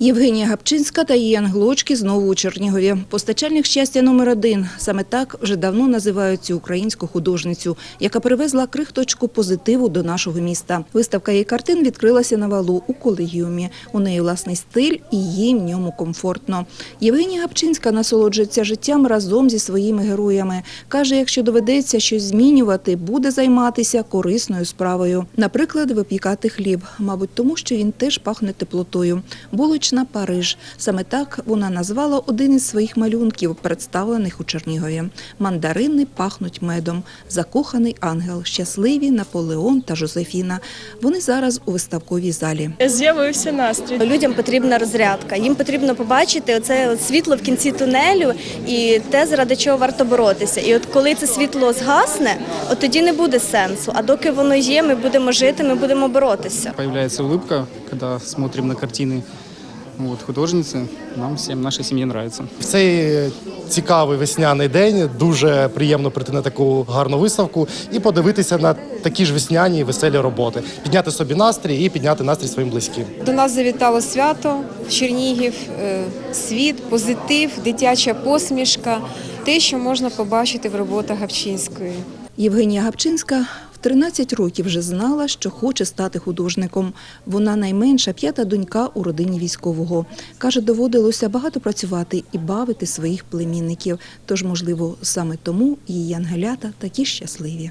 Євгенія Гапчинська та її англочки знову у Чернігові. Постачальник щастя номер один. Саме так вже давно називають цю українську художницю, яка привезла крихточку позитиву до нашого міста. Виставка її картин відкрилася на валу у колегіумі. У неї власний стиль і їй в ньому комфортно. Євгенія Гапчинська насолоджується життям разом зі своїми героями. Каже, якщо доведеться щось змінювати, буде займатися корисною справою. Наприклад, випікати хліб. Мабуть, тому що він теж пахне теплотою. Булочна Париж. Саме так вона назвала один із своїх малюнків, представлених у Чернігові. Мандарини пахнуть медом. Закоханий ангел, щасливі Наполеон та Жозефіна. Вони зараз у виставковій залі. З'явився настрій. Людям потрібна розрядка. Їм потрібно побачити оце світло в кінці тунелю і те, заради чого варто боротися. І от коли це світло згасне, от тоді не буде сенсу. А доки воно є, ми будемо жити, ми будемо боротися. Появляется улыбка, когда смотрим на картины вот, художницы. Нам всем, нашей семье нравится. В цей цікавий весняний день дуже приємно прийти на таку гарну виставку і подивитися на такі ж весняні веселі роботи, підняти собі настрій і підняти настрій своїм близьким. До нас завітало свято Чернігів, е, світ, позитив, дитяча посмішка, те, що можна побачити в роботах Гавчинської. Євгенія Гапчинська в 13 років вже знала, що хоче стати художником. Вона найменша п'ята донька у родині військового. Каже, доводилося багато працювати і бавити своїх племінників. Тож, можливо, саме тому її ангелята такі щасливі.